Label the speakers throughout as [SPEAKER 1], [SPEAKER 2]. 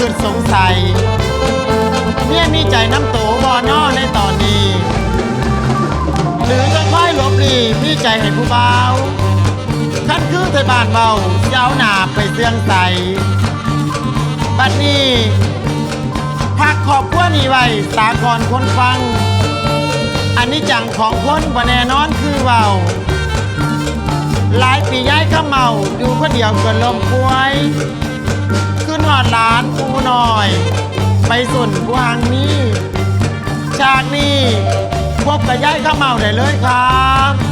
[SPEAKER 1] ก็คือสงสัยเมียมีใจน้ำโตบอนอในตอนนี้ หรือจะค่อยหลบหลีมีใจให้ผู้เบาคันคือไทยบ้านเบาเจ้าหนาไปเสื่องใสบัดนี้พักขอบขั้วนี้ไว้สาก่อนคนฟัง อันนี้จังของคนบ่แน่นอนคือเบาหลายปีย้ายข้าเมาอยู่คนเดียวเกินลมป่วย หอดหลานกูหน่อย ไปส่วนกวางนี้ฉากนี้พบกับย่ายข้าเมาได้เลยครับ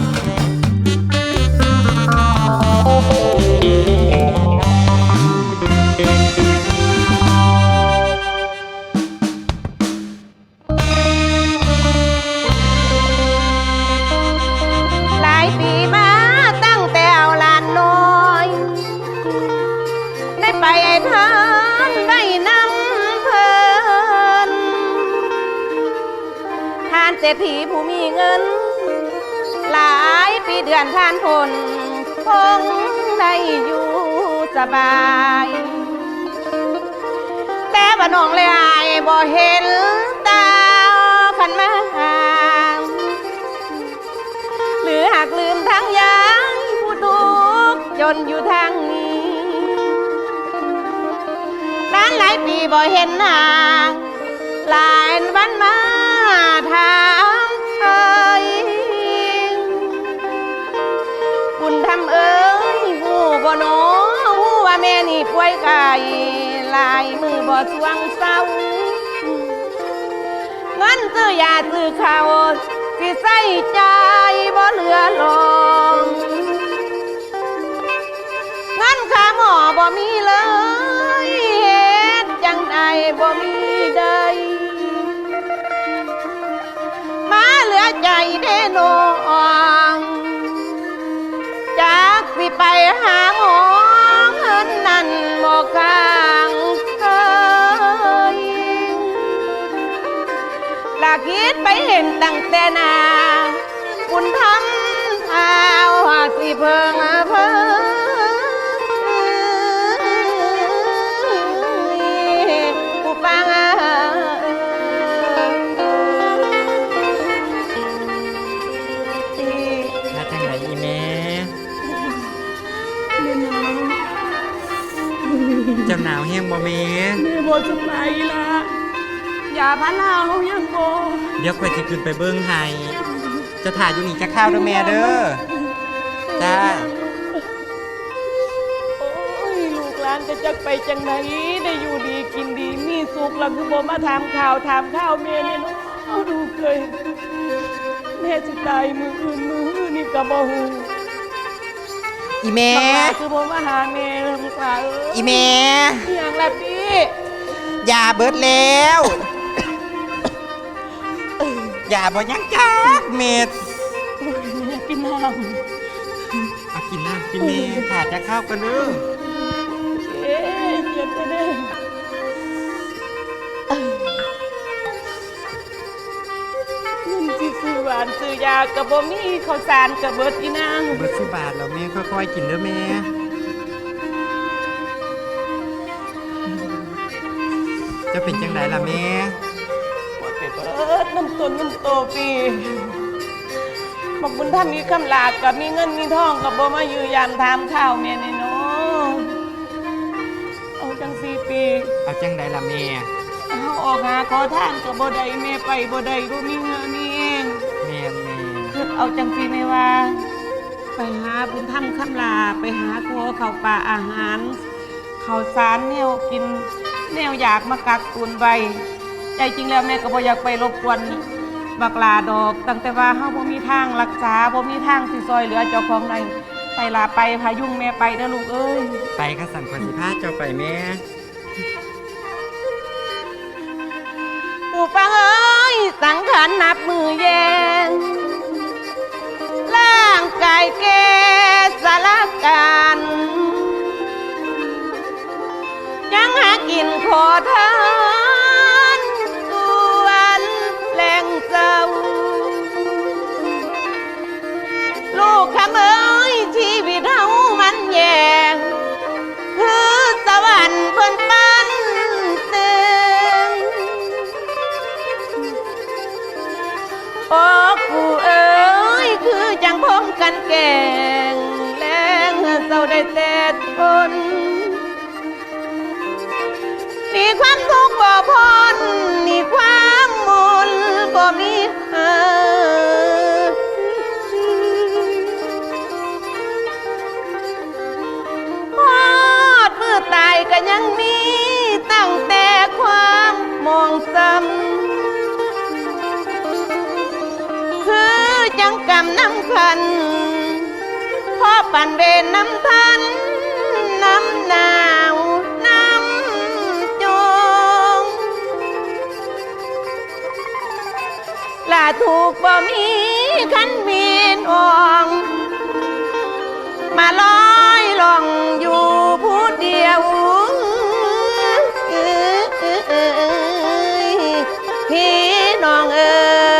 [SPEAKER 2] สบาย แต่ว่าน้องเลยอายบ่เห็นตาขันมาหางหรือหากลืมทางยายผู้ทุกข์จนอยู่ทางนี้ร้านหลายปีบ่เห็นหน้าหลายวันมาถาม วยลายมือบ่สวงเศร้าเงินซื้อยาซื้อข้าวสิใส่ใจบ่เหลือลงเงินค่าหมอบ่มีเลยเฮ็ดจังใดบ่มีได้มาเหลือใจเด้น้องจากสิไปหา สิเพิงเพิงผู้ฟัง
[SPEAKER 1] มาจังไหนอีแม่เจ้าหนาวแห้งบ่แม่
[SPEAKER 3] แม่บ่สบายละอย่าพาราเขายังบ่
[SPEAKER 1] เดี๋ยวข่อยจะขึ้นไปเบิ้งให้จะถ่ายอยู่นี่จะข้าวเด้อแม่เด้อ จ้า
[SPEAKER 3] โอ้ยลูกหลานจะจักไปจังไหนได้อยู่ดีกินดีมีสุขแล้วคือบ่มาถามข่าวถามข้าวแม่เนี่ยเนาะเอาดูเคยแม่สิตายมืออื่นมืออื่นนี่ก็บ่ฮู้
[SPEAKER 1] อีแม่
[SPEAKER 3] บักหลาคือบ่มาหาแม่ลูกหลานเอ้ย
[SPEAKER 1] อีแม่
[SPEAKER 3] อหย่างละพี่
[SPEAKER 1] ยาเบิดแล้วยาบ่ยังจักเม็ด
[SPEAKER 3] โอ้ยแม่กินน้ำ
[SPEAKER 1] เอา กินน้ำกินเมถ่าจะข้าวกันเด้อ
[SPEAKER 3] เอ๊ะเจ็บจะได้เงินสิซื้อหวานซื้อยากับบ่มีข้าวสารกับเบิดอีนาง
[SPEAKER 1] เบิดสิบาทแล้วแม่ค่อยๆกินเด้อแม่จะเป็นจังไดล่ะแม่
[SPEAKER 3] ปวดไปเบิดน้ำต้นน้ำโตปี บอกบุญถ้ามีคำลากับมีเงินมีทองกับบ่มาอยู่ยามถามข้าวแม่นี่เนาะเอาจังสี่ปี
[SPEAKER 1] เอาจังไดล่ะแม่
[SPEAKER 3] เอาออกหาขอทานกับบ่ได้แม่ไปบ่ได้บ่มีเงินมีเอง
[SPEAKER 1] แม่นแม่
[SPEAKER 3] คือเอาจังสีไม่ว่า ไปหาบุญถ้ำคำลาไปหาครัวเขาวป่าอาหารข้าวสารแนวกินแนวอยากมากักตุนไว้ใจจริงแล้วแม่ก็บ่อยากไปรบกวน บักลาดอก ตั้งแต่ว่าเฮาบ่มีทางรักษาบ่มีทางสิซอยเหลือเจ้าของใดไปลาไปพายุงแม่ไปเด้อลูกเอ้ย
[SPEAKER 1] ไปกระสันขวัญสิพาเจ้าไปแม่
[SPEAKER 2] ผู้ฟังเอ้ย สังขารนับมือแยงร่างกายแก่สารการยังหากินขอทาน เอ้ยคือจังพมกันแก่งแรงเศร้า
[SPEAKER 4] ได้แต่ทนมีความทุกข์บ่พ้นมีความมุนบ่มีำน้ำคันพ่อปั่นเวนน้ำทัน น้ำหนาวน้ำจงลาถูกบ่มีขันมีนอองมาลอยล่องอยู่ผู้เดียวพี่น้องเอ้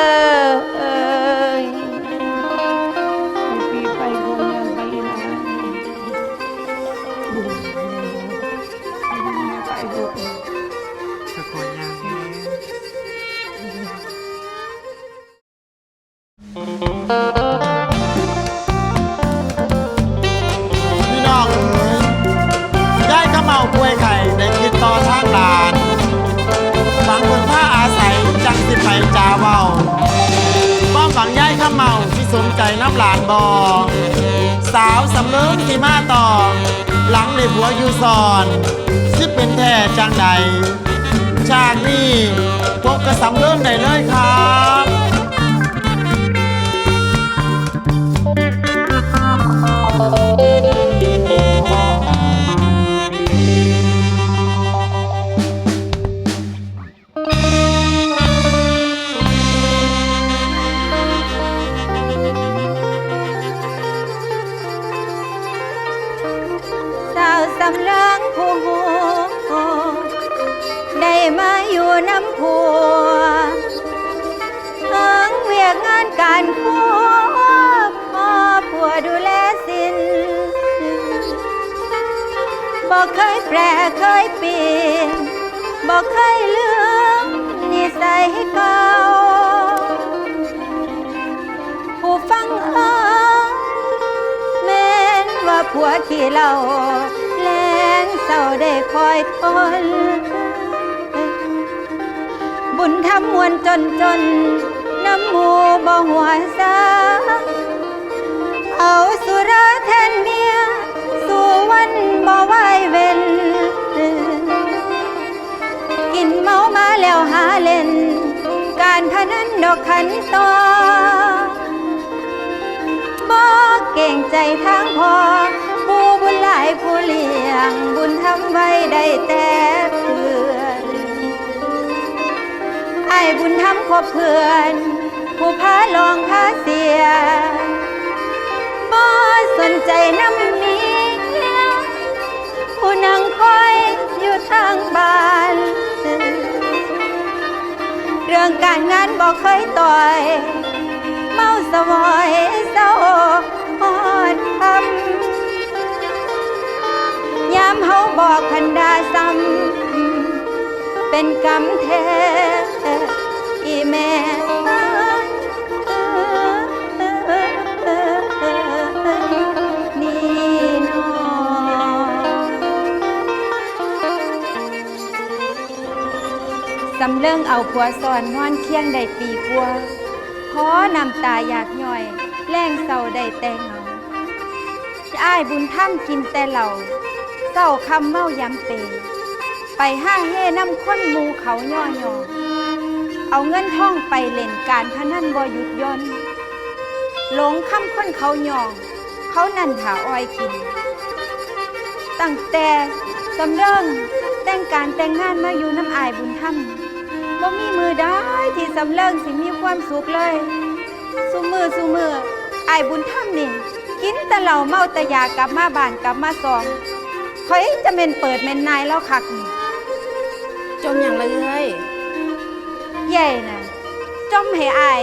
[SPEAKER 1] ว่าผัวที่เราแล
[SPEAKER 4] งเศร้าได้คอยทนบุญทำมวลจนจนน้ำมูบ่หัวซาเอาสุราแทนเมียสู่วันบ่ไหวเว้น กินเมามาแล้วหาเล่น การพนันดอกขันต่อบ่เก่งใจทางพอ ผู้บุญหลายผู้เลี้ยง บุญทำไว้ได้แต่เพื่อนไอ้บุญทำคบเพื่อน ผู้พาลองพาเสียบ่สนใจน้ำนี้ผู้นั่งคอยอยู่ทางบ้านเรื่องการงานบอกเคยต่อย เมาสวอยเศร้าหอนทำ ยามเฮาบอกพันดาซ้ำเป็นกรรมแท้อีแม่นีนองสำเริงเอาผัวสอนนอนเคียงได้ปีกว่าพอนำตาอยากย่อย แรงเศร้าได้แต่เหงาจะอ้ายบุญถ้ำกินแต่เหล่า เศร้าคำเมาย้ำเปยไปห้าเฮ่น้ำข้นมูเขาย่อยอเอาเงินท่องไปเล่นการพนันบ่หยุดย่อนหลงคำค้นเขายอง เขานันถาอ้อยกิน ตั้งแต่สำเริงแต่งการแต่งงานมาอยู่น้ำอายบุญธรรมบ่มีมือได้ที่สำเริงสิมีความสุขเลยสุมือสุมืออายบุญธรรมนี่กินแต่เหล้าเมาแต่ยากลับมาบ้านกลับมาซอง คอยจะเม็นเปิดเม็นนายแล้วคักนี่
[SPEAKER 2] จมอย่างเลย
[SPEAKER 4] ใหญ่น่ะจอมให้อาย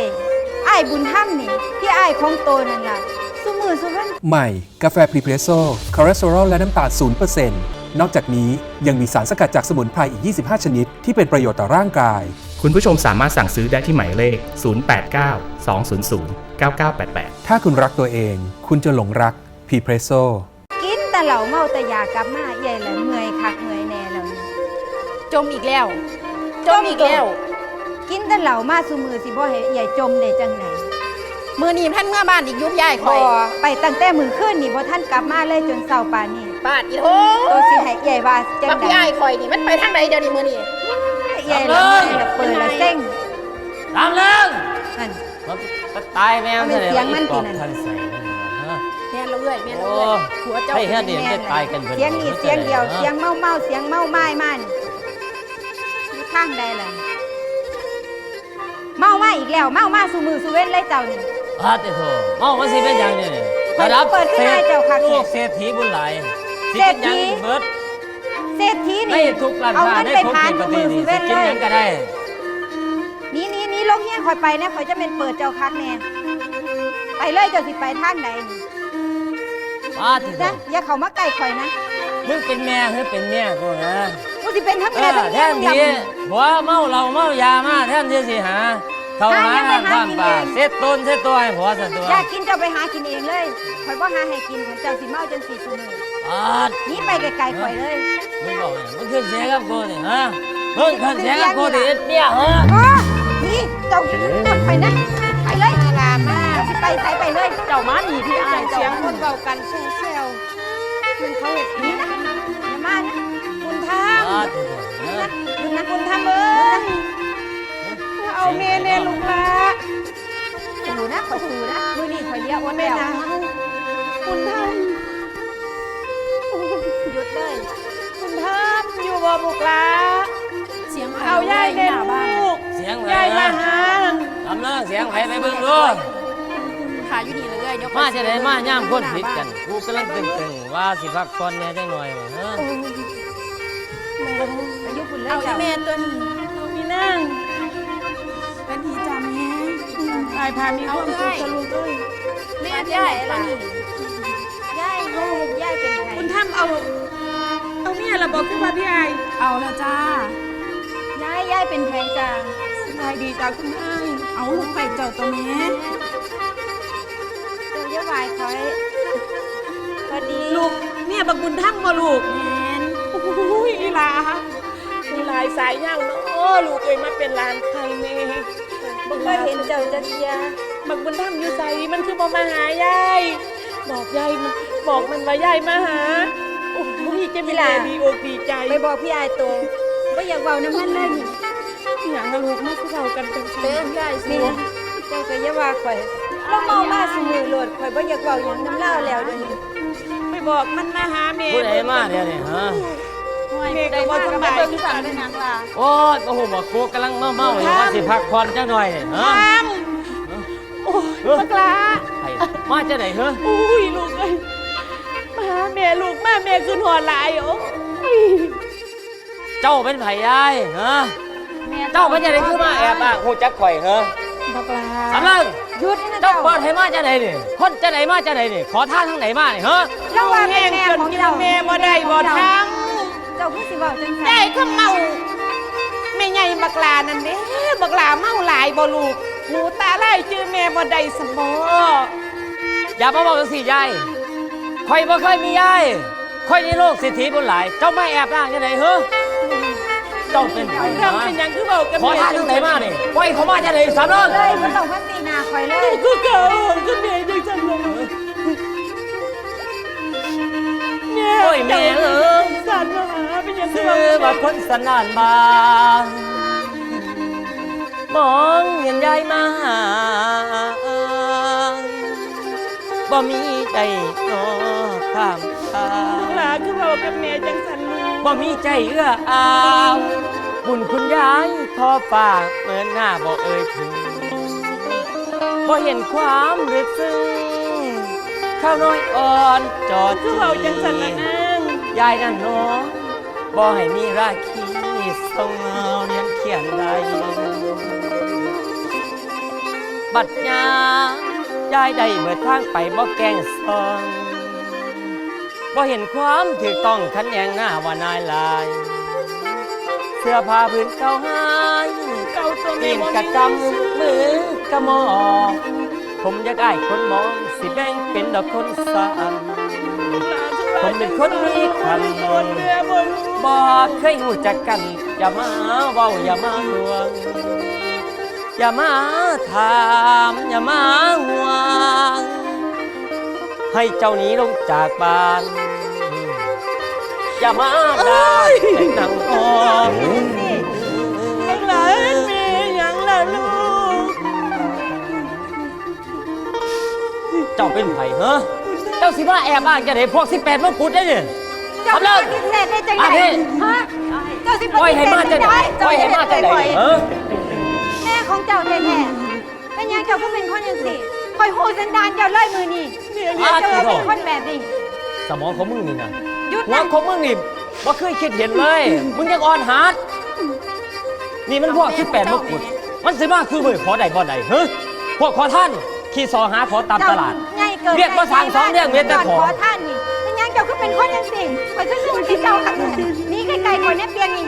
[SPEAKER 4] อายบุญธรรมนี่ที่อายของโตนั่นล่ะสุมือสุวัน
[SPEAKER 5] ใหม่ กาแฟพรีเพรสโซ่คอเลสเตอรอลและน้ำตาล0%นอกจากนี้ยังมีสารสกัดจากสมุนไพรอีก 25 ชนิด ที่เป็นประโยชน์ต่อร่างกาย
[SPEAKER 6] คุณผู้ชมสามารถสั่งซื้อได้ที่หมายเลข 089 200 9988
[SPEAKER 5] ถ้าคุณรักตัวเอง คุณจะหลงรักพรีเพรสโซ่
[SPEAKER 4] กลับมาใหญ่ละเมื่อยคักเมื่อยแน่แล้วนี่
[SPEAKER 2] จมอีกแล้ว จมอีกแล้ว
[SPEAKER 4] กินแต่เหล้ามาซุมือสิบ่ให้ใหญ่จมได้จังไหน
[SPEAKER 7] มือนีท่านเมื่อบ้านอีกยุบยายค
[SPEAKER 4] บ่
[SPEAKER 7] อย
[SPEAKER 4] ไปตั้งแต่มื้อคืนนี่บ่ทันกลับมาเลยจนเช้าป่านนี้
[SPEAKER 7] บาดอีโถ
[SPEAKER 4] ตัวสิให้ใหญ่ว่าจัง
[SPEAKER 7] บัก
[SPEAKER 4] ได๋
[SPEAKER 7] ยายคอยนี่มันไปทางใดเดี๋ยวนี้มือนี่
[SPEAKER 4] ใหญ่ละละเปิดละเซ็ง
[SPEAKER 8] ตามเรื่อง
[SPEAKER 4] นั่น
[SPEAKER 8] มันตายแมว
[SPEAKER 4] เอาเป็นเสียงมันติ
[SPEAKER 8] นั่
[SPEAKER 4] นั่ะ
[SPEAKER 7] แม่ละเอ้ยแม่ละ
[SPEAKER 8] โอ้
[SPEAKER 7] เอ้ยหัวเจ้า
[SPEAKER 8] ให้เฮ็ดนี่จะตายกันเบิด
[SPEAKER 4] เสียงนี่เสียงเดียว
[SPEAKER 8] ฮะ
[SPEAKER 4] เสียงเมาเมาๆเสียงเมาไม้มานี่อยู่ข้างใดล่ะเมามาอีกแล้วเมามาสู่มือสู่เว้นเลยเจ้านี่
[SPEAKER 8] อาติโถเอ้ามันสิเป็นหยังเนี่ย
[SPEAKER 4] เปิดเปิดขึ้นมาเจ้าค่ะ
[SPEAKER 8] ลูกเศรษฐีบุญหลายสิ
[SPEAKER 4] เศรษ
[SPEAKER 8] เป็นห
[SPEAKER 4] ฐี
[SPEAKER 8] ยังเบิด
[SPEAKER 4] เศรษฐี
[SPEAKER 8] ใน
[SPEAKER 4] นี่
[SPEAKER 8] ทุกร้าน
[SPEAKER 4] เอา
[SPEAKER 8] ค้า
[SPEAKER 4] เงิน
[SPEAKER 8] ใน
[SPEAKER 4] ไป
[SPEAKER 8] ทุก
[SPEAKER 4] พาน
[SPEAKER 8] ที่ป
[SPEAKER 4] สู่
[SPEAKER 8] ระเท
[SPEAKER 4] มื
[SPEAKER 8] ศ
[SPEAKER 4] อ
[SPEAKER 8] นี่
[SPEAKER 4] สู่
[SPEAKER 8] สิ
[SPEAKER 4] เว้น
[SPEAKER 8] กิน
[SPEAKER 4] เล
[SPEAKER 8] ห
[SPEAKER 4] ย
[SPEAKER 8] ยังก็ได้
[SPEAKER 4] นี่นี่นี่ลงเฮียนคอยไปนะคอยจะเป็นเปิดเจ้าคักแน่ไปเลยเจ้าสิไปทางใดนี่
[SPEAKER 8] อาติโถ
[SPEAKER 4] นะอย่าเข้ามาใกล้คอยนะ
[SPEAKER 8] มึงเป็นแม่หรือเป็นเมียกูนะ
[SPEAKER 4] กูสิเป็นทั้ง
[SPEAKER 8] เอ
[SPEAKER 4] แม่
[SPEAKER 8] อ
[SPEAKER 4] ทั้ง
[SPEAKER 8] แท
[SPEAKER 4] เมีย
[SPEAKER 8] น
[SPEAKER 4] มึง
[SPEAKER 8] ที่
[SPEAKER 4] ยำ
[SPEAKER 8] หัวเมาเหล้าเมายามาแทนที่สิหาเขาหา
[SPEAKER 4] หายังไป
[SPEAKER 8] น้ำ
[SPEAKER 4] หา
[SPEAKER 8] ข้าม
[SPEAKER 4] กิน
[SPEAKER 8] ป่า
[SPEAKER 4] เอง
[SPEAKER 8] เซ็ตต้นเซ็ตตัวให้ผัวซะตัว
[SPEAKER 4] อยากกินเจ้าไปหากินเองเลยคอยบ่หาให้กินของเจ้าสิเมาจนสิซุมือ
[SPEAKER 8] อาด
[SPEAKER 4] หนี่ไปไกลๆคอยเลย
[SPEAKER 8] มึงบอกเนี่ยมึงขึ้นเสียงกับกูนี่ฮะมึงขึ้นเสียงกับกูดิเนี่ยฮะ
[SPEAKER 4] อ๋อนี่เจ้านับไปนะ ไปเลยลามาสิไปใส่ไปเลย
[SPEAKER 2] เจ้ามาหนีพี่อายเสียงคนเบากันซูเซลมันเขาเห็ด
[SPEAKER 4] นี่
[SPEAKER 2] นี้
[SPEAKER 4] นะอย่ามานะ
[SPEAKER 2] คุณท
[SPEAKER 8] อาดเถอะ
[SPEAKER 4] คุณนะำ
[SPEAKER 2] คุณทำเอ้ยเอาเมเนลุงละ
[SPEAKER 4] สูนะคอยสูนะมือนี่คอยเลี้ยวอ้วน
[SPEAKER 2] แม่
[SPEAKER 4] แล้ว
[SPEAKER 2] นางคุณท
[SPEAKER 4] หยุดเลยำ
[SPEAKER 2] คุณทำอยู่บ่บุกละ
[SPEAKER 7] เสียง
[SPEAKER 2] เอายายเด่นลูก
[SPEAKER 8] เสียงไหน
[SPEAKER 2] ยายมา
[SPEAKER 8] นะ
[SPEAKER 2] หา
[SPEAKER 8] ทำเรื่องเสียงไผไปเบิ่งดู
[SPEAKER 7] ขาอยู่นี่เลย เดี๋ยว
[SPEAKER 8] มาจะได้มาย่ามคนผิดกันกูกำลังตึงๆว่าสิพักผ่อนแหน่ได้หน่อยว่ะฮะ
[SPEAKER 4] ไปอยุบุญเลย
[SPEAKER 7] เอา
[SPEAKER 4] เจ้า
[SPEAKER 7] แม่ตัวนี้
[SPEAKER 2] มีนั่ง
[SPEAKER 7] เป็นหีจ่าแม่
[SPEAKER 2] ตายพามีความสุขสลูกด้วย
[SPEAKER 7] แม่ยายตัวนี้
[SPEAKER 4] ย่ายลูกย่ายเป็นใคร
[SPEAKER 2] คุณทำเอา เอาเมียระบอกขึ้นมาพี่ไอาย
[SPEAKER 7] เอาแล้วจ้า
[SPEAKER 4] ย่ายย่ายเป็นใครจ้า
[SPEAKER 2] สบายดีจ้าคุณไอาย
[SPEAKER 7] เอาลูกไปเจ้าตัวแม่
[SPEAKER 4] เจ้าเยา วายคอยพอดี
[SPEAKER 2] ลูกเมียบักบุญทั้งมาลูก
[SPEAKER 7] แม่น
[SPEAKER 2] โอ้ยอีหลาอีหลายสายย่างเนาะลูกเอ้ยมาเป็นหลานใครเน่
[SPEAKER 4] บ่เคยเห็นเจ้าจะเทีย
[SPEAKER 2] บักบุญทั้งอยู่ใสมันคือบ่มาหายายบอกยายมันบอกมันว่ายายมาหาโอ้ยจะมีแลดีอกดีใจ
[SPEAKER 4] ไปบอกพี่อายโตว่าอยากเว้าน้ำมันเลยนี่
[SPEAKER 2] อย่างนะลูกมาคือเรากันจัง
[SPEAKER 7] เดินยายสู
[SPEAKER 4] นี่เจ้าก็อย่าว่าข่อย เราเมามาสมือโลดข่อยบ่อยากเว้าหยังน้ำเล่าแล้วเดี๋ยวนี้
[SPEAKER 2] ไปบอกมันมาหาแม่
[SPEAKER 8] ผู้ใดมาเดี๋ยวนี้ฮะ
[SPEAKER 2] แม่ก็บ่สบาย
[SPEAKER 7] เบิ่งสั่งเป็นหยังล่ะ
[SPEAKER 8] โอ้ยโอ้โหบอกกูกำลังเมาเมาๆอยู่ว่าสิพักผ่อนจังหน่อยนี่ฮะ
[SPEAKER 2] ทำโอ้ยบักลา
[SPEAKER 8] ไผมาจะไหนเฮ้อ
[SPEAKER 2] อุ้ยลูกเอ้ยมาหาแม่ลูกมาแม่คือหัวหลายโอ้ย
[SPEAKER 8] เจ้าเป็นไผยายฮะเจ้าเป็นจะไหนคือมาแอบอ้างหูจักข่อยเหรอ
[SPEAKER 2] บักลา
[SPEAKER 8] สำลัง
[SPEAKER 4] หยุดนะ
[SPEAKER 8] เจ้า
[SPEAKER 4] เจ้า
[SPEAKER 8] เปิดให้มาจะไหนนี่คนจะไหนมาจะไหนนี่ขอท่านทางไหนมานี่ฮะ
[SPEAKER 4] เราว่า
[SPEAKER 2] แห้
[SPEAKER 4] แม่
[SPEAKER 2] ง
[SPEAKER 4] แม่
[SPEAKER 2] จน
[SPEAKER 4] ของ
[SPEAKER 2] กิน
[SPEAKER 4] เจ้า
[SPEAKER 2] แม่บ่ได้บ่ทั้ง
[SPEAKER 4] เจ้าคือสิเว้าจัง
[SPEAKER 2] ได้
[SPEAKER 4] ซั่น
[SPEAKER 2] ข้าเมาแม่ใหญ่บักลานั่นเด้บักลาเมาหลายบ่ลูกหูตาไล่จื้อแม่บ่ได้สมอ
[SPEAKER 8] อย่ามาบอกจังสิยายข่อยบ่เคยมียายข่อยนี่โลกสิทธิบุญหลาย เจ้าไม่แอบอ้างจะไหนเฮ้อเจ้าเป็นไผ
[SPEAKER 2] ทำ
[SPEAKER 8] ฮะ
[SPEAKER 2] เป็นหยังคือเว้ากับ
[SPEAKER 8] ขอ
[SPEAKER 2] แม่
[SPEAKER 8] ท่านทางไหนมานี่ปล่อยเขามาจะไหนสำลัง
[SPEAKER 4] เลยบ่ต้องมาตีหน้าข่อยเลย
[SPEAKER 2] คือเก่าคือแม่จังซั่นเลยแม่
[SPEAKER 8] โอ้ยแม่เอ้ย
[SPEAKER 2] สั่นมาหาเป็นหยังคือ
[SPEAKER 8] ซื้อ
[SPEAKER 2] เว้ากับ
[SPEAKER 8] ว่า
[SPEAKER 2] แม่
[SPEAKER 8] คนสนานบางมองเห็นยายมาหาบ่มีใจนอข้ามทา
[SPEAKER 2] หลาคือเรากับแม่จังสันลูก
[SPEAKER 8] บ่มีใจเอื้ออาวบุญคุณยายทอฝากเหมือนหน้าบ่เอ่ยถึงบ่เห็นความลึกซึ้งข้าวน้อยอ่อนจอด
[SPEAKER 2] คือเราจังสันละนาง
[SPEAKER 8] ยายนั่นเนาะบ่ให้มีราคีทรงเงาเรียนเขียนใดบัดยายายได้เบิดทางไปบ่แก้งซอง บ่เห็นความถูกต้องขันแยงหน้าว่านายลาย เสื้อผ้าพื้นเก่าหาย
[SPEAKER 2] เก่าตัว
[SPEAKER 8] ตี
[SPEAKER 2] แม่
[SPEAKER 8] นกระ
[SPEAKER 2] มี
[SPEAKER 8] กำมือกระมอผมอยากได้คนมองสิแบ่งเป็นดอกคนสานผมเป็นคนมีคัน
[SPEAKER 2] คนบ่รู้
[SPEAKER 8] บ่เคยรู้จักกัน อย่ามาเว้าอย่ามาลวง อย่ามาถาม อย่ามาห่วง ให้เจ้าหนี้ลงจากบ้านอย่ามาได้แต่หนังคอ
[SPEAKER 2] หลานแม่ยังล่ะลูก
[SPEAKER 8] เจ้าเป็นไผ่เหรอเจ้าสิว่าแอบอ้างจะได้พวกสิบแปดมงกุฎได้เนี่ย
[SPEAKER 4] เจ้า
[SPEAKER 8] ทำเลิก
[SPEAKER 4] ปฏิเสธได้จัง
[SPEAKER 8] มา
[SPEAKER 4] ได
[SPEAKER 8] พี่
[SPEAKER 4] ฮะเจ้าสิป
[SPEAKER 8] ปล่อย
[SPEAKER 4] ฏิเส
[SPEAKER 8] ให้
[SPEAKER 4] ธ
[SPEAKER 8] มาจะไหน
[SPEAKER 4] ได้
[SPEAKER 8] ปล่อยให้มาจะไหนเออ
[SPEAKER 4] แม่ของเจ้าแท้ๆเป็นหยังเจ้าก็เป็นคนยังสิคอยโหสันดานเจ้าเลยมือนี่ เจ้าเป็นคนแบบนี้
[SPEAKER 8] สมองของมึงนี่นะ
[SPEAKER 4] หยุด
[SPEAKER 8] หัว
[SPEAKER 4] นะ
[SPEAKER 8] ของมึงนี่ว่าเคยคิดเห็นเลย มึงยังอ่อนหาดนี่มันพวกที่แปดมงกุฎมันสิมาคือมือขอใดบ่ใดเฮ้ยพวกขอท่านขี่ซอหาขอตามตลาด
[SPEAKER 4] ใหญ่เกิน
[SPEAKER 8] เรียกว่าสางสองเรียกเมียแต่ขอ
[SPEAKER 4] ขอท่านนี่เป็นหยังเจ้าก็เป็นคนยังสิคอยขึ้นสูงที่เจ้าขันนี่ไกลๆคอยแนบเปียงนี่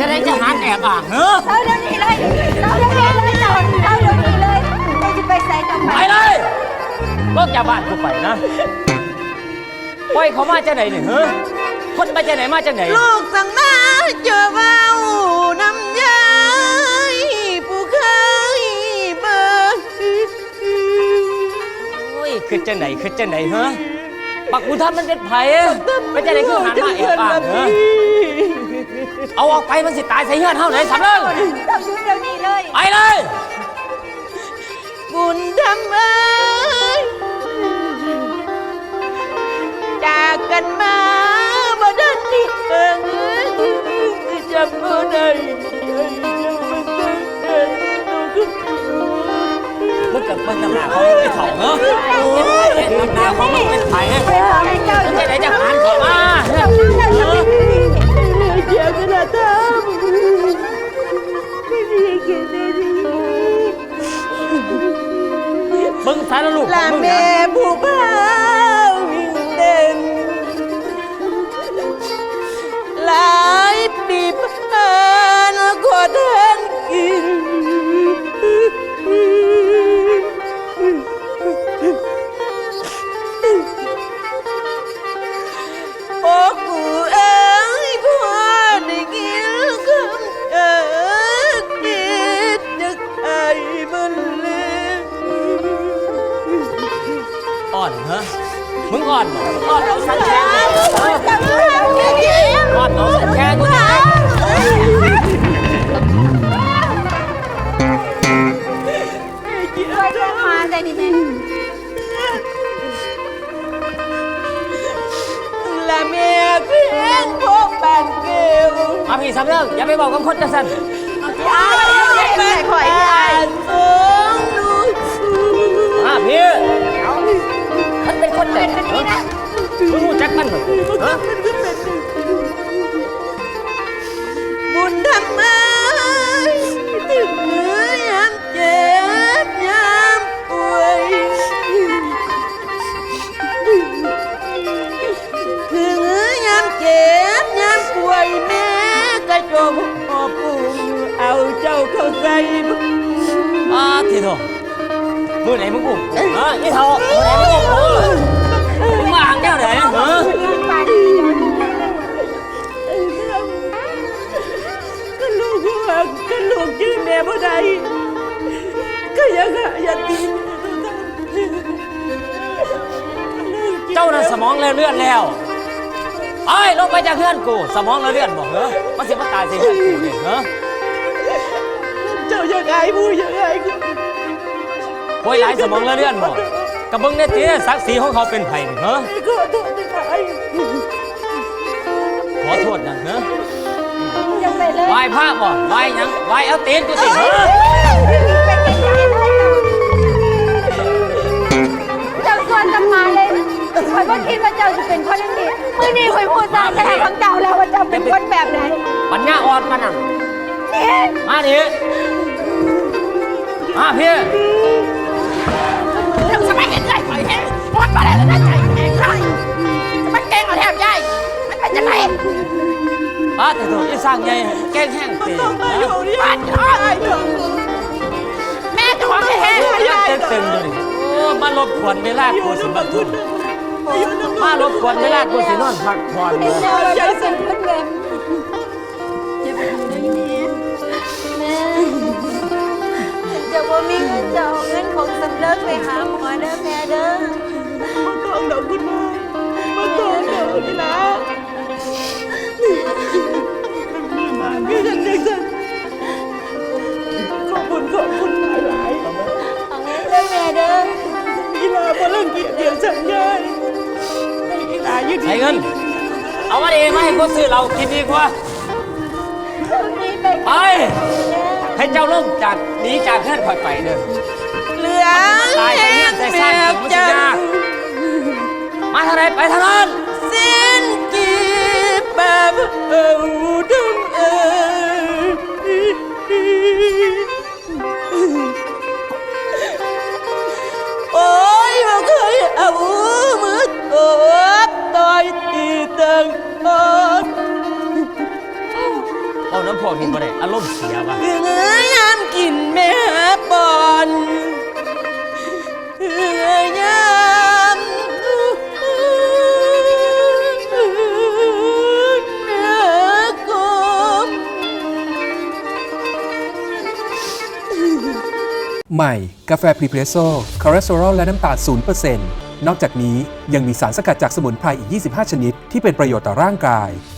[SPEAKER 2] จะได้จะ
[SPEAKER 8] หาแอบอ่างเฮ้อ
[SPEAKER 4] เราเดี๋ยวนี้เลยเราเดี๋ยวนี้เลยเจ้าเราเดี๋ยวนี้เลยเจ้าจะไปใส่ต่อไป
[SPEAKER 8] ไปเลยลอกจากบ้านกูไปนะปล่อยเขามาจากไหนเนี่ยเฮ้ยคนมาจากไหนมาจากไหน
[SPEAKER 2] ลูกสั่งมาเจอเบาน้ำยายผู้เคยเบิก
[SPEAKER 8] โอ้ยคือจังไหนคือจังไหนเฮ้ยบักบุญธรรมมันเป็นไผ่เป็นจังไหนคือหันมาแอบอ่างเฮ้ย เอาออกไปมันสิตายใส่เฮือนเท่าไหนสำเริง
[SPEAKER 4] เจ้าอยู่เดี๋ยวนี้เลย
[SPEAKER 8] ไปเลย
[SPEAKER 2] บุญทำเอ้ยจากกันมาบ่ดันนี่เอิงจำบ่ได้ยังบ่ตึงเดิน
[SPEAKER 8] มึงกับมึงกับหน้าเขาไม่เถ่าเนอะเห็นหน้าเขามึงเป็นไผ่
[SPEAKER 4] ไปา
[SPEAKER 8] ไมือ
[SPEAKER 2] ไห
[SPEAKER 8] น
[SPEAKER 4] มึ
[SPEAKER 2] ง
[SPEAKER 8] อุ้
[SPEAKER 4] ม
[SPEAKER 8] ฮะนี่เท่ามือไหนมึงอุ้มกูมึงมาหางแก้วไหนฮะ
[SPEAKER 4] ไป
[SPEAKER 2] ก็ลูกว่าก็ลูกชื่อแม่บ่ได้ก็ยังหาอย่าตีน
[SPEAKER 8] เจ้าน่ะสมองเลื่อนแล้วไอ้ลงไปจากเฮือนกู สมองเลื่อนบอกเหรอมันสิมาตายสิเฮือนกูเนี่ยเหรอ
[SPEAKER 2] เจ้ายังไงผู้ยังไงกู
[SPEAKER 8] โอ้ยหลายสมองละเลื่อนหมดกับเบิ้งไนตีสักสีของเขาเป็นไผ่นี่เหรอ
[SPEAKER 2] ขอโทษที่ไอ้
[SPEAKER 8] ขอโทษนะเนอ
[SPEAKER 4] ยังไม่เลย
[SPEAKER 8] ไหว้พระบ่ไหว้หยังไหว้เอาตีนกูสิเฮ้อ
[SPEAKER 4] เจ้าส่
[SPEAKER 8] วนจังเลยคอยก็คิดว่าเจ้าจะเป็นคนนี้เมื่อนี้คอยพู
[SPEAKER 3] ดตามแต่ของเจ้าแล้วว่าเจ้าเป็นคนแบบไหนปัญญาอ่อนมันอะมาดิมาพี่ มาแล้วนะใจแห้งไรมันเก่งเอาแทบใหญ่มันเป็นยังไง
[SPEAKER 8] ป้าแต่ถูกอีสร้างใหญ่แกล้งแห้งตี
[SPEAKER 3] บ้านท้อแม่จะของแห้ง
[SPEAKER 8] ยังเต้นตึงอยู่ดิโอ้มารบกวนเวลากูสิมาทุนมารบกวนเวลากูสินอนพักผ่อนเลย
[SPEAKER 4] ใจสั่นเพิ่นแบบ กี
[SPEAKER 9] ฬาบอลลังเกียจเดียวฉันยายกีฬายืด
[SPEAKER 8] ใช้เงิน เอามาดีมาให้กูซื้อเรากินดีกว่า
[SPEAKER 4] ไป
[SPEAKER 8] ให้เจ้าลงจากหนีจากเพื่อนคอยไปเด้อ
[SPEAKER 3] เหลือ
[SPEAKER 8] ตายไปเนี่ยใส่ซ่านกินมันสิยามาทางไหนไปทางนั้น
[SPEAKER 3] สิ้นกีแบบเอวดมเอโน้ำ
[SPEAKER 8] พวกนี้มาได้อารมณ์เสียว่ะ
[SPEAKER 3] เงยยามกินแม่ปอนเงยยามแม่กบ
[SPEAKER 5] ใหม่ กาแฟพรีเพรสโซคอเลสเตอรอลและน้ำตาล0%นอกจากนี้ยังมีสารสกัดจากสมุนไพรอีก 25 ชนิด ที่เป็นประโยชน์ต่อร่างกาย